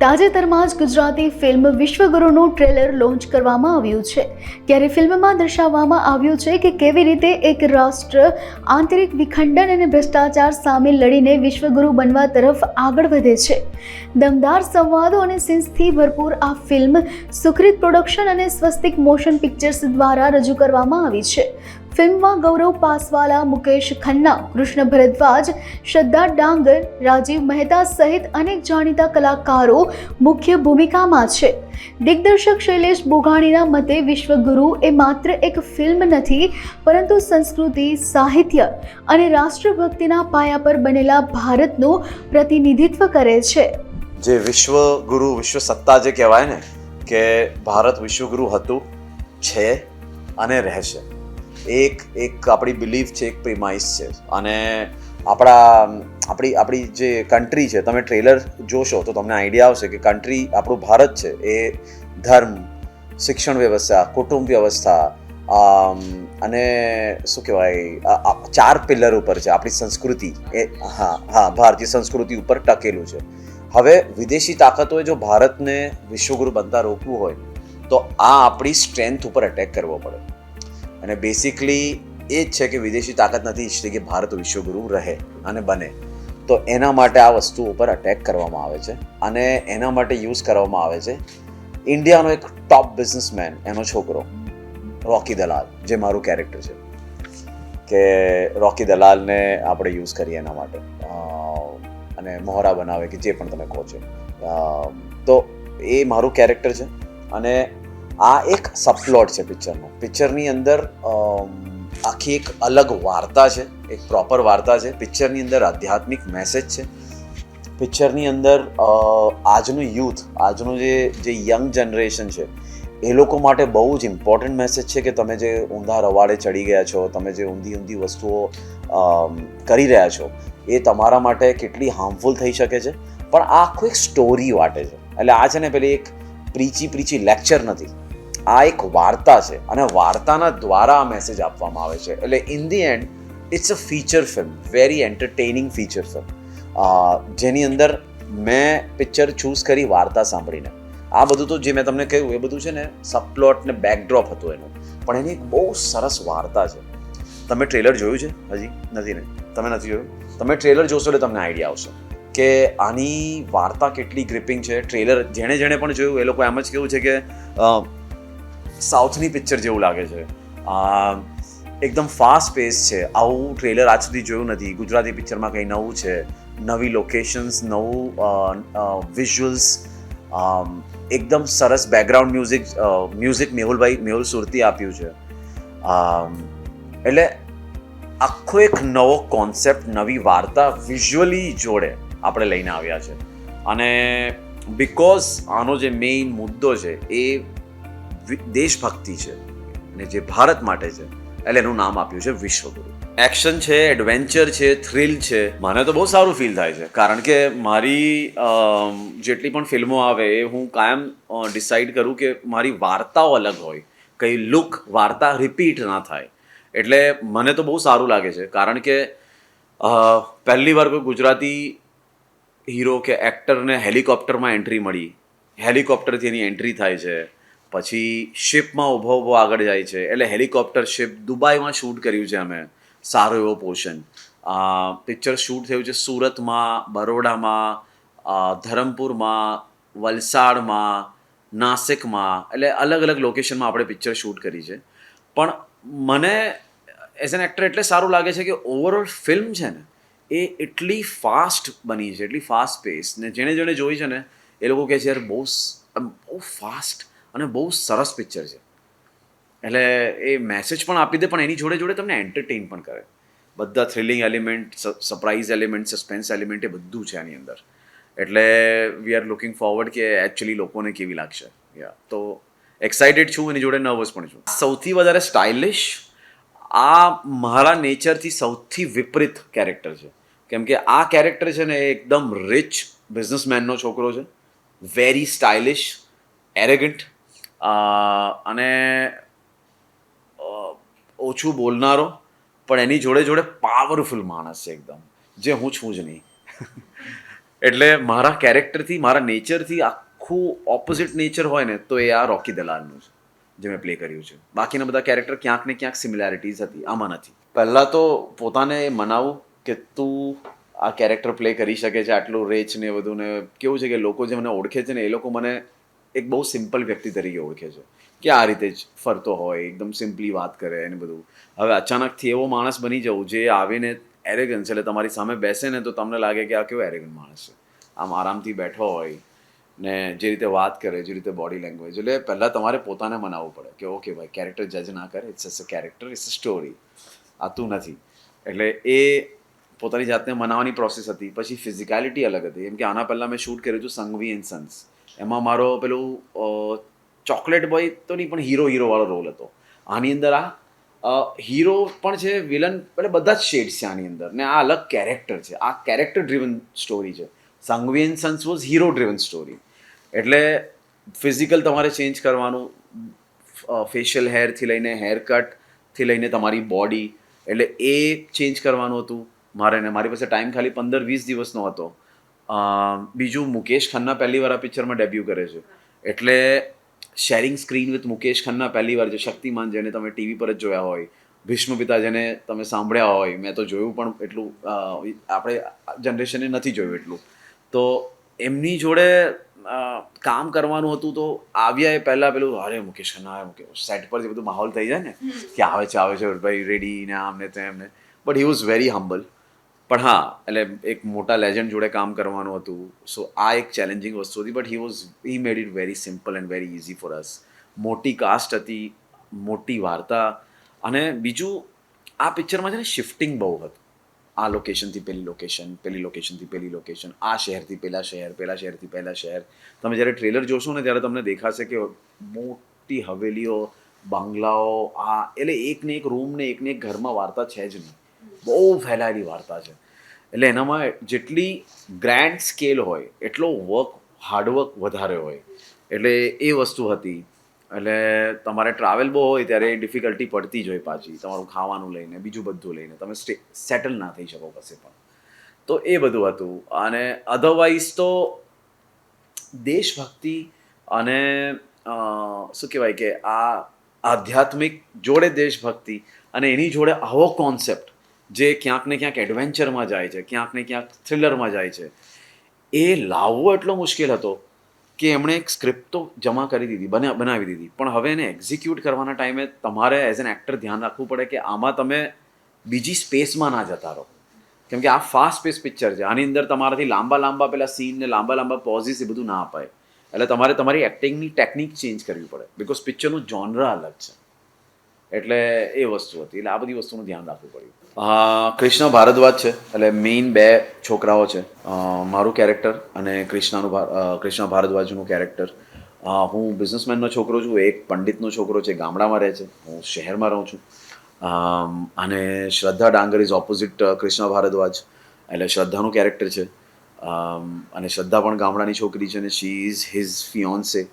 તાજેતરમાં જ ગુજરાતી ફિલ્મ વિશ્વગુરુનું ટ્રેલર લોન્ચ કરવામાં આવ્યું છે. ત્યારે ફિલ્મમાં દર્શાવવામાં આવ્યું છે કે કેવી રીતે એક રાષ્ટ્ર આંતરિક વિખંડન અને ભ્રષ્ટાચાર સામે લડીને વિશ્વગુરુ બનવા તરફ આગળ વધે છે. દમદાર સંવાદો અને સિન્સથી ભરપૂર આ ફિલ્મ સુખરીત પ્રોડક્શન અને સ્વસ્તિક મોશન પિક્ચર્સ દ્વારા રજૂ કરવામાં આવી છે. ફિલ્મમાં ગૌરવ પાસવાલા, મુકેશ ખન્ના, કૃષ્ણ ભરદ્વાજ, શ્રદ્ધા ડાંગર, રાજીવ મહેતા સહિત અનેક જાણીતા કલાકારો મુખ્ય ભૂમિકામાં છે. દિગ્દર્શક શૈલેષ બોઘાણીના મતે વિશ્વગુરુ એ માત્ર એક ફિલ્મ નથી, પરંતુ સંસ્કૃતિ, સાહિત્ય અને રાષ્ટ્રભક્તિના પાયા પર બનેલા ભારતનું પ્રતિનિધિત્વ કરે છે. જે વિશ્વ ગુરુ વિશ્વ સત્તા જે કહેવાય ને, કે ભારત વિશ્વગુરુ હતું, છે અને રહેશે. એક એક આપણી બિલીફ છે, એક પ્રિમાઇસ છે. અને આપણા, આપણી આપણી જે કન્ટ્રી છે, તમે ટ્રેલર જોશો તો તમને આઈડિયા આવશે કે કન્ટ્રી આપણું ભારત છે. એ ધર્મ, શિક્ષણ વ્યવસ્થા, કુટુંબ વ્યવસ્થા અને શું કહેવાય ચાર પિલર ઉપર છે આપણી સંસ્કૃતિ. એ, હા હા, ભારતીય સંસ્કૃતિ ઉપર ટકેલું છે. હવે વિદેશી તાકાતોએ જો ભારતને વિશ્વગુરુ બનતા રોકવું હોય, તો આ આપણી સ્ટ્રેન્થ ઉપર અટેક કરવો પડે. અને બેસિકલી એ જ છે કે વિદેશી તાકાત નથી, ઈચ્છતી કે ભારત વિશ્વગુરુ રહે અને બને. તો એના માટે આ વસ્તુ ઉપર અટેક કરવામાં આવે છે અને એના માટે યુઝ કરવામાં આવે છે ઇન્ડિયાનો એક ટોપ બિઝનેસમેન એનો છોકરો, રોકી દલાલ, જે મારું કેરેક્ટર છે. કે રોકી દલાલને આપણે યુઝ કરીએ એના માટે. અને મોહરા બનાવે કે જે પણ તમે કહો છો. તો એ મારું કેરેક્ટર છે અને આ એક સબપ્લોટ છે પિક્ચરનો. પિક્ચરની અંદર આખી એક અલગ વાર્તા છે, એક પ્રોપર વાર્તા છે. પિક્ચરની અંદર આધ્યાત્મિક મેસેજ છે. પિક્ચરની અંદર આજનું યુથ, આજનું જે જે યંગ જનરેશન છે, એ લોકો માટે બહુ જ ઇમ્પોર્ટન્ટ મેસેજ છે કે તમે જે ઊંધા રવાડે ચડી ગયા છો, તમે જે ઊંધી ઊંધી વસ્તુઓ કરી રહ્યા છો, એ તમારા માટે કેટલી હાર્મફુલ થઈ શકે છે. પણ આ આખું એક સ્ટોરી વાટે છે. એટલે આ છે ને પેલી એક પ્રીચી પ્રીચી લેક્ચર નથી. આ એક વાર્તા છે અને વાર્તાના દ્વારા આ મેસેજ આપવામાં આવે છે. એટલે in the end it's a feature film very entertaining feature film જેની અંદર મેં પિક્ચર ચૂઝ કરી, વાર્તા સાંભળીને. આ બધું તો જે મેં તમને કહ્યું, એ બધું છે ને સબપ્લોટ ને બેકડ્રોપ હતું એનું. પણ એની એક બહુ સરસ વાર્તા છે. તમે ટ્રેલર જોયું છે? હજી? નથી ને? તમે નથી જોયું? તમે ટ્રેલર જોશો એટલે તમને આઈડિયા આવશે. કે આની વાર્તા કેટલી ગ્રીપિંગ છે. ટ્રેલર જેણે જેણે પણ જોયું, એ લોકો એમ જ કેવું છે કે સાઉથની પિક્ચર જેવું લાગે છે. એકદમ ફાસ્ટ પેસ છે. આવું ટ્રેલર આજ સુધી જોયું નથી. ગુજરાતી પિક્ચરમાં કંઈ નવું છે. નવી લોકેશન્સ નવું વિઝ્યુઅલ્સ એકદમ સરસ background music music Mehulbhai, Mehul Surti આપ્યું છે. એટલે આખો એક નવો કોન્સેપ્ટ નવી વાર્તા વિઝ્યુઅલી જોડે આપણે લઈને આવ્યા છે. અને બિકોઝ આનો જે મેઇન મુદ્દો છે એ દેશભક્તિ છે અને જે ભારત માટે છે, એટલે એનું નામ આપ્યું છે વિશ્વગુરુ. એક્શન છે એડવેન્ચર છે થ્રિલ છે. મને તો બહુ સારું ફીલ થાય છે. કારણ કે મારી જેટલી પણ ફિલ્મો આવે એ હું કાયમ ડિસાઈડ કરું કે મારી વાર્તાઓ અલગ હોય. કઈ લુક વાર્તા રિપીટ ના થાય. એટલે મને તો બહુ સારું લાગે છે. કારણ કે પહેલી વાર કોઈ ગુજરાતી હીરો કે એક્ટરને હેલિકોપ્ટરમાં એન્ટ્રી મળી. હેલિકોપ્ટરથી એની એન્ટ્રી થાય છે. પછી શિપમાં ઊભો ઊભો આગળ જાય છે. એટલે હેલિકોપ્ટર શિપ દુબઈમાં શૂટ કર્યું છે અમે. સારો એવો પોર્શન પિક્ચર શૂટ થયું છે સુરતમાં, બરોડામાં ધરમપુરમાં, વલસાડમાં, નાસિકમાં. એટલે અલગ અલગ લોકેશનમાં આપણે પિક્ચર શૂટ કરી છે. પણ મને એઝ એન એક્ટર એટલે સારું લાગે છે કે ઓવરઓલ ફિલ્મ છે ને, એ એટલી ફાસ્ટ બની છે, એટલી ફાસ્ટ પેસ ને જેણે જેણે જોઈ છે ને, એ લોકો કહે છે, યાર, બહુ બહુ ફાસ્ટ અને બહુ સરસ પિક્ચર છે. એટલે એ મેસેજ પણ આપી દે, પણ એની જોડે જોડે તમને એન્ટરટેઈન પણ કરે. બધા thrilling element surprise element suspense element એ બધું છે આની અંદર. એટલે વી આર લુકિંગ ફોરવર્ડ કે એકચ્યુઅલી લોકોને કેવી લાગશે. યા તો એક્સાઇટેડ છું, એની જોડે નર્વસ પણ છું. સૌથી વધારે સ્ટાઇલિશ આ મારા નેચરથી સૌથી વિપરીત કેરેક્ટર છે. કેમ કે આ કેરેક્ટર છે ને એકદમ રિચ બિઝનેસમેનનો છોકરો છે. વેરી સ્ટાઇલિશ એરેગન્ટ અને ઓછું બોલનારો, પણ એની જોડે જોડે પાવરફુલ માણસ છે એકદમ, જે હું છું જ નહીં. એટલે મારા કેરેક્ટરથી મારા નેચરથી આખું ઓપોઝિટ નેચર હોય ને, તો એ આ રોકી દલાલનું છે, જે મેં પ્લે કર્યું છે. બાકીના બધા કેરેક્ટર ક્યાંક ને ક્યાંક સિમિલેરિટીઝ હતી, આમાં નથી. પહેલાં તો પોતાને મનાવું કે તું આ કેરેક્ટર પ્લે કરી શકે છે, આટલું રેચ ને એ બધું ને, કેવું છે કે લોકો જે મને ઓળખે છે ને, એ લોકો મને એક બહુ સિમ્પલ વ્યક્તિ તરીકે ઓળખે છે. કે આ રીતે જ ફરતો હોય, એકદમ સિમ્પલી વાત કરે એને બધું. હવે અચાનકથી એવો માણસ બની જવું જે આવીને એરેગન્સ એટલે તમારી સામે બેસે ને તો તમને લાગે કે આ કેવો એરેગન માણસ છે. આમ આરામથી બેઠો હોય ને જે રીતે વાત કરે, જે રીતે બોડી લેંગ્વેજ એટલે પહેલાં તમારે પોતાને મનાવવું પડે કે ઓકે ભાઈ કેરેક્ટર જજ ના કરે. It's a character it's a story આ તું નથી. એટલે એ પોતાની જાતને મનાવવાની પ્રોસેસ હતી. પછી ફિઝિકાલિટી અલગ હતી. એમ કે આના પહેલાં મેં શૂટ કર્યું હતું સંઘવી એન્ડ સન્સ એમાં મારો પેલું ચોકલેટ બોય તો નહીં, પણ હીરો હીરો વાળો રોલ હતો. આની અંદર આ હીરો પણ છે વિલન એટલે બધા જ શેડ્સ છે આની અંદર. ને આ અલગ કેરેક્ટર છે. આ કેરેક્ટર ડ્રીવન સ્ટોરી છે. Sanghvi sons was hero driven story એટલે ફિઝિકલ તમારે ચેન્જ કરવાનું ફેશિયલ હેરથી લઈને હેર કટથી લઈને તમારી બોડી એટલે એ ચેન્જ કરવાનું હતું. મારે ને મારી પાસે ટાઈમ ખાલી પંદર વીસ દિવસનો હતો. બીજું મુકેશ ખન્ના પહેલી વાર આ પિક્ચરમાં ડેબ્યુ કરે છે. એટલે sharing screen with Mukesh Khanna પહેલી વાર જે શક્તિમાન જેને તમે ટીવી પર જ જોયા હોય ભીષ્મ પિતા જેને તમે સાંભળ્યા હોય મેં તો જોયું પણ એટલું આપણે જનરેશને નથી જોયું એટલું. તો એમની જોડે કામ કરવાનું હતું તો આવ્યા એ પહેલાં પેલું અરે મુકેશ ખન્ના મુકેશ સેટ પર જે બધું માહોલ થઈ જાય ને કે આવે છે આવે છે ભાઈ રેડી ને આમ ને તેમ ને but he was very humble પણ હા, એટલે એક મોટા લેજન્ડ જોડે કામ કરવાનું હતું. સો આ એક ચેલેન્જિંગ વસ્તુ હતી but he was he made it very simple and very easy for us મોટી કાસ્ટ હતી, મોટી વાર્તા. અને બીજું, આ પિક્ચરમાં છે ને શિફ્ટિંગ બહુ હતું. આ લોકેશનથી પેલી લોકેશન પેલી લોકેશનથી પેલી લોકેશન આ શહેરથી પેલા શહેર, પેલા શહેરથી પહેલા શહેર. તમે જ્યારે ટ્રેલર જોશો ને, ત્યારે તમને દેખાશે કે મોટી હવેલીઓ, બંગલાઓ, આ, એટલે એકને એક રૂમને એકને એક ઘરમાં વાર્તા છે જ નહીં. બહુ ફેલાયેલી વાર્તા છે. એટલે એનામાં જેટલી ગ્રેન્ડ સ્કેલ હોય, એટલો વર્ક હાર્ડવર્ક વધારે હોય. એટલે એ વસ્તુ હતી. એટલે તમારે ટ્રાવેલ બહુ હોય ત્યારે ડિફિકલ્ટી પડતી જ હોય પાછી. તમારું ખાવાનું લઈને, બીજું બધું લઈને. તમે સ્ટે સેટલ ના થઈ શકો કશે પણ. તો એ બધું હતું. અને અધરવાઇઝ તો દેશભક્તિ અને શું કહેવાય કે આ આધ્યાત્મિક જોડે દેશભક્તિ અને એની જોડે આવો કોન્સેપ્ટ જે ક્યાંક ને ક્યાંક એડવેન્ચરમાં જાય છે, ક્યાંક ને ક્યાંક થ્રિલરમાં જાય છે. એ લાવવો એટલો મુશ્કેલ હતો કે એમણે એક સ્ક્રિપ્ટ તો જમા કરી દીધી, બને, બનાવી દીધી. પણ હવે એને એક્ઝિક્યુટ કરવાના ટાઈમે તમારે એઝ એન એક્ટર ધ્યાન રાખવું પડે કે આમાં તમે બીજી સ્પેસમાં ના જતા રહો. કેમ કે આ ફાસ્ટ સ્પેસ પિક્ચર છે. આની અંદર તમારાથી લાંબા લાંબા પેલા સીન ને લાંબા લાંબા પોઝિસ એ બધું ના અપાય. એટલે તમારે તમારી એક્ટિંગની ટેકનિક ચેન્જ કરવી પડે. બિકોઝ પિક્ચરનું જોનર અલગ છે. એટલે એ વસ્તુ હતી. એટલે આ બધી વસ્તુનું ધ્યાન રાખવું પડ્યું. કૃષ્ણ ભારદ્વાજ છે. એટલે મેઇન બે છોકરાઓ છે. મારું કેરેક્ટર અને કૃષ્ણનું કૃષ્ણ ભારદ્વાજનું કેરેક્ટર હું બિઝનેસમેનનો છોકરો છું. એક પંડિતનો છોકરો છે, ગામડામાં રહે છે. હું શહેરમાં રહું છું. અને શ્રદ્ધા ડાંગર ઇઝ ઓપોઝિટ કૃષ્ણ ભારદ્વાજ. એટલે શ્રદ્ધાનું કેરેક્ટર છે. અને શ્રદ્ધા પણ ગામડાની છોકરી છે અને શી ઇઝ હિઝ ફિયોન્સે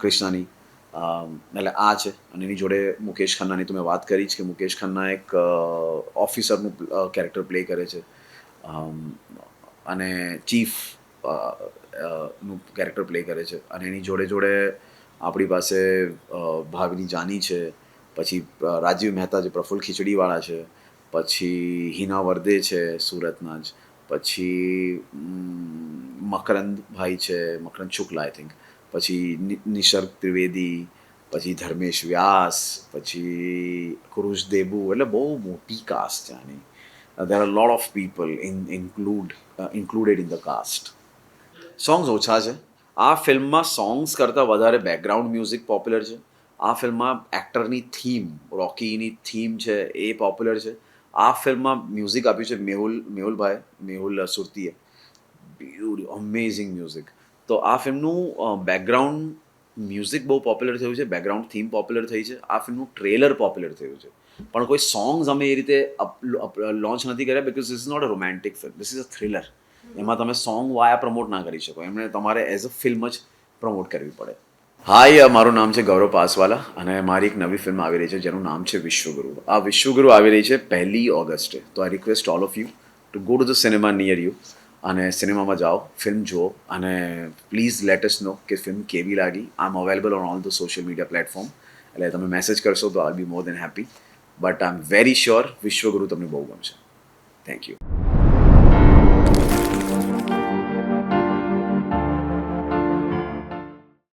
કૃષ્ણની. એટલે આ છે. અને એની જોડે મુકેશ ખન્નાની તો મેં વાત કરી જ કે મુકેશ ખન્ના એક ઓફિસરનું કેરેક્ટર પ્લે કરે છે. અને ચીફનું કેરેક્ટર પ્લે કરે છે. અને એની જોડે જોડે આપણી પાસે ભાવિની જાની છે. પછી રાજીવ મહેતા જે પ્રફુલ્લ ખીચડીવાળા છે. પછી હિના વર્દે છે સુરતના જ. પછી મકરંદ ભાઈ છે, મકરંદ શુક્લા આઈ થિંક પછી નિસર્ગ ત્રિવેદી, પછી ધર્મેશ વ્યાસ, પછી કુરુષ દેબુ, એટલે બહુ મોટી કાસ્ટ છે આની. There are lot of people in include included in the cast songs ઓછા છે. આ ફિલ્મમાં સોંગ્સ કરતાં વધારે બેકગ્રાઉન્ડ મ્યુઝિક પોપ્યુલર છે. આ ફિલ્મમાં એક્ટરની થીમ રોકીની થીમ છે, એ પોપ્યુલર છે. આ ફિલ્મમાં મ્યુઝિક આપ્યું છે મેહુલ, મેહુલભાઈ, મેહુલ સુરતીએ. બ્યુટી અમેઝિંગ મ્યુઝિક તો આ ફિલ્મનું બેકગ્રાઉન્ડ મ્યુઝિક બહુ પોપ્યુલર થયું છે બેકગ્રાઉન્ડ થીમ પોપ્યુલર થઈ છે, આ ફિલ્મનું ટ્રેલર પોપ્યુલર થયું છે. પણ કોઈ સોંગ્સ અમે એ રીતે લોન્ચ નથી કર્યા because is not a romantic film this is a thriller એમાં તમે સોંગ વાયા પ્રમોટ ના કરી શકો, એમણે તમારે એઝ અ ફિલ્મ જ પ્રમોટ કરવી પડે. હાય મારું નામ છે ગૌરવ પાસવાલા અને મારી એક નવી ફિલ્મ આવી રહી છે, જેનું નામ છે વિશ્વગુરુ. આ વિશ્વગુરુ આવી રહી છે પહેલી ઓગસ્ટે. તો I request all of you to go to the cinema near you અને સિનેમામાં જાઓ ફિલ્મ જુઓ અને પ્લીઝ લેટેસ્ટ નો કે ફિલ્મ કેવી લાગી. I am available on all the social media platform એટલે તમે મેસેજ કરશો તો I be more than happy but I am very sure Vishwaguru તમને બહુ ગમશે. Thank you